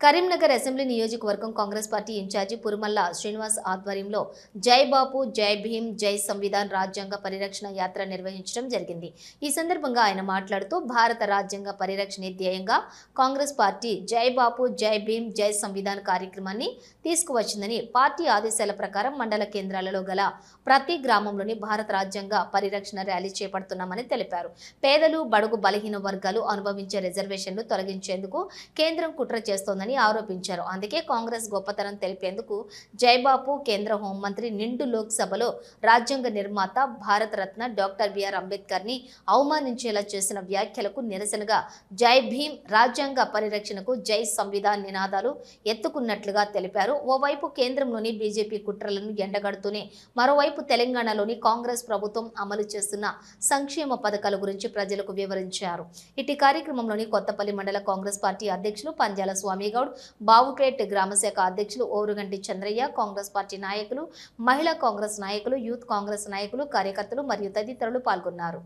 Karimnagar assembly నియోజకవర్గం Congress party incharge Purumalla Srinivas ఆధ్వర్యంలో జై బాపు జై భీమ్ జై సంవిధాన్ రాజ్యాంగ పరిరక్షణ యాత్ర నిర్వహించడం జరిగింది. ఈ సందర్భంగా ఆయన మాట్లాడుతూ భారత రాజ్యాంగ పరిరక్షణ ధ్యేయంగా కాంగ్రెస్ పార్టీ జై బాపు జై భీమ్ జై సంవిధాన్ కార్యక్రమాన్ని తీసుకువచ్చిందని పార్టీ ఆదేశాల ప్రకారం మండల కేంద్రాలలో గల ప్రతి గ్రామంలోని భారత రాజ్యాంగ పరిరక్షణ ర్యాలీ చేపడుతున్నామని తెలిపారు. పేదలు బడుగు బలహీన వర్గాలు అనుభవించే రిజర్వేషన్లు తొలగించేందుకు కేంద్రం కుట్ర చేస్తోందని ఆరోపించారు. అందుకే కాంగ్రెస్ గొప్పతనం తెలిపేందుకు జయబాబు కేంద్ర హోంమంత్రి నిండు లోక్సభలో రాజ్యాంగ నిర్మాత భారతరత్న డాక్టర్ బిఆర్ అంబేద్కర్ని అవమానించేలా చేసిన వ్యాఖ్యలకు నిరసనగా జై భీమ్ రాజ్యాంగ పరిరక్షణకు జై సంవిధాన్ నినాదాలు ఎత్తుకున్నట్లుగా తెలిపారు. ఓవైపు కేంద్రంలోని బీజేపీ కుట్రలను ఎండగడుతూనే మరోవైపు తెలంగాణలోని కాంగ్రెస్ ప్రభుత్వం అమలు చేస్తున్న సంక్షేమ పథకాల గురించి ప్రజలకు వివరించారు. ఇటు కార్యక్రమంలోని కొత్తపల్లి మండల కాంగ్రెస్ పార్టీ అధ్యక్షులు పంజాల స్వామిగౌడ్ బావుకేట్ గ్రామశాఖ అధ్యక్షులు ఓరుగంటి చంద్రయ్య కాంగ్రెస్ పార్టీ నాయకులు మహిళా కాంగ్రెస్ నాయకులు యూత్ కాంగ్రెస్ నాయకులు కార్యకర్తలు మరియు తదితరులు పాల్గొన్నారు.